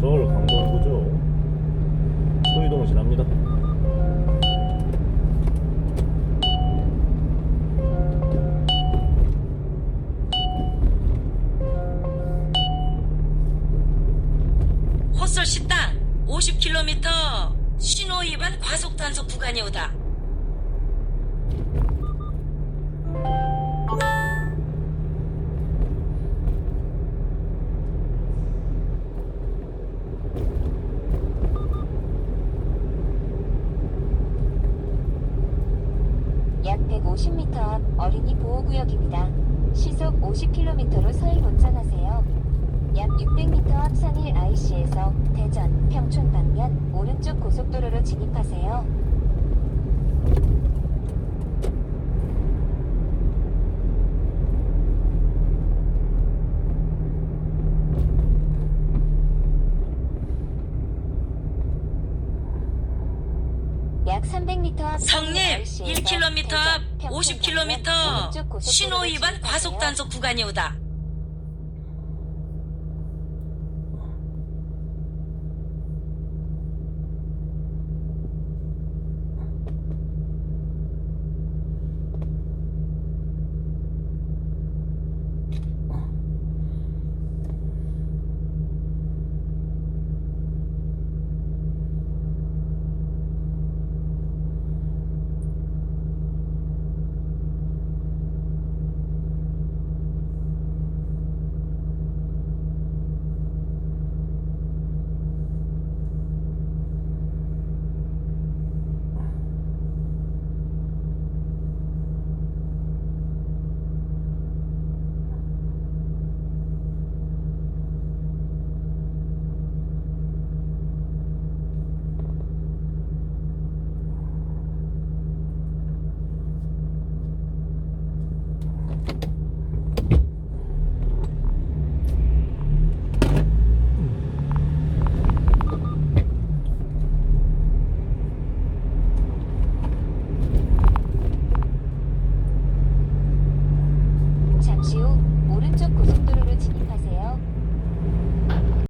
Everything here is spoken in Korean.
서울 강동구죠. 소유동을 지납니다. 헛설 식당 50km 신호 위반 과속 단속 구간이 오다. 약 150m 앞 어린이 보호구역입니다. 시속 50km로 서행 운전하세요. 약 600m 앞 산일 IC에서 대전, 평촌 방면 오른쪽 고속도로로 진입하세요. 약 300m 앞 성님 산일 IC 에서 1km 앞 대전, 평촌 방면 50km 오 잠시 후 오른쪽 고속도로로 진입하세요.